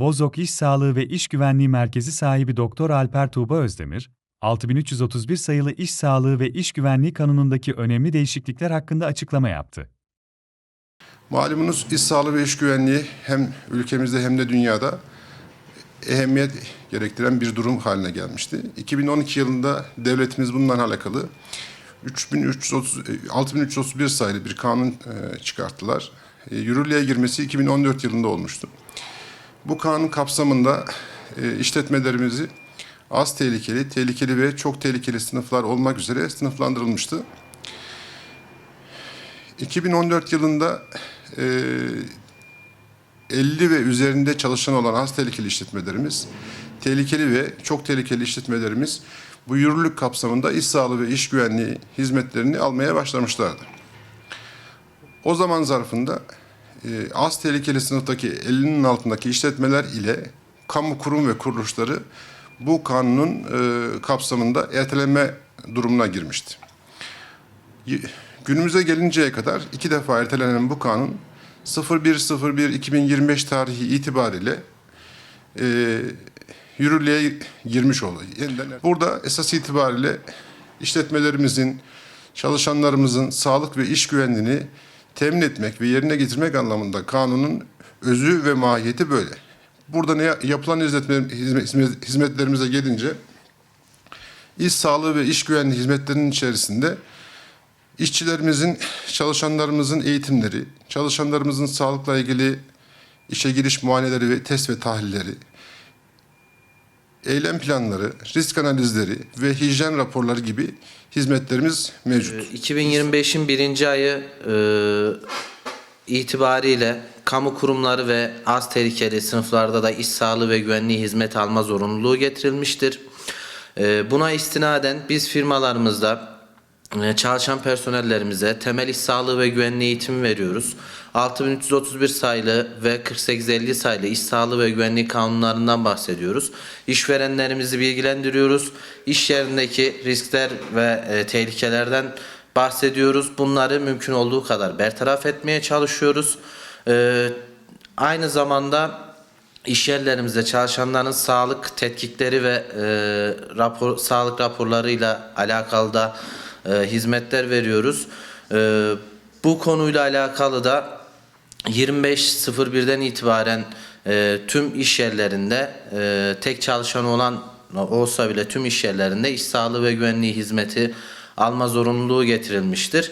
Bozok İş Sağlığı ve İş Güvenliği Merkezi sahibi Doktor Alper Tuğba Özdemir, 6331 sayılı İş Sağlığı ve İş Güvenliği Kanunu'ndaki önemli değişiklikler hakkında açıklama yaptı. Malumunuz iş sağlığı ve iş güvenliği hem ülkemizde hem de dünyada ehemmiyet gerektiren bir durum haline gelmişti. 2012 yılında devletimiz bundan alakalı 3330, e, 6331 sayılı bir kanun e, çıkarttılar. E, Yürürlüğe girmesi 2014 yılında olmuştu. Bu kanun kapsamında e, işletmelerimizi az tehlikeli, tehlikeli ve çok tehlikeli sınıflar olmak üzere sınıflandırılmıştı. 2014 yılında e, 50 ve üzerinde çalışan olan az tehlikeli işletmelerimiz, tehlikeli ve çok tehlikeli işletmelerimiz bu yürürlük kapsamında iş sağlığı ve iş güvenliği hizmetlerini almaya başlamışlardı. O zaman zarfında az tehlikeli sınıftaki 50'nin altındaki işletmeler ile kamu kurum ve kuruluşları bu kanunun e, kapsamında erteleme durumuna girmişti. Günümüze gelinceye kadar iki defa ertelenen bu kanun 01.01.2025 tarihi itibariyle e, yürürlüğe girmiş oldu. Yeniden, burada esas itibariyle işletmelerimizin, çalışanlarımızın sağlık ve iş güvenliğini temin etmek ve yerine getirmek anlamında kanunun özü ve mahiyeti böyle. Burada ne yapılan hizmet, hizmet, hizmetlerimize gelince iş sağlığı ve iş güvenliği hizmetlerinin içerisinde İşçilerimizin, çalışanlarımızın eğitimleri, çalışanlarımızın sağlıkla ilgili işe giriş muayeneleri ve test ve tahlilleri, eylem planları, risk analizleri ve hijyen raporları gibi hizmetlerimiz mevcut. 2025'in birinci ayı e, itibariyle kamu kurumları ve az tehlikeli sınıflarda da iş sağlığı ve güvenliği hizmet alma zorunluluğu getirilmiştir. E, buna istinaden biz firmalarımızda çalışan personellerimize temel iş sağlığı ve güvenliği eğitimi veriyoruz. 6331 sayılı ve 4850 sayılı iş sağlığı ve güvenliği kanunlarından bahsediyoruz. İşverenlerimizi bilgilendiriyoruz. İş yerindeki riskler ve e, tehlikelerden bahsediyoruz. Bunları mümkün olduğu kadar bertaraf etmeye çalışıyoruz. E, aynı zamanda İş yerlerimizde çalışanların sağlık tetkikleri ve e, rapor sağlık raporlarıyla alakalı da e, hizmetler veriyoruz. E, bu konuyla alakalı da 25.01'den itibaren e, tüm iş yerlerinde e, tek çalışan olan olsa bile tüm iş yerlerinde iş sağlığı ve güvenliği hizmeti alma zorunluluğu getirilmiştir.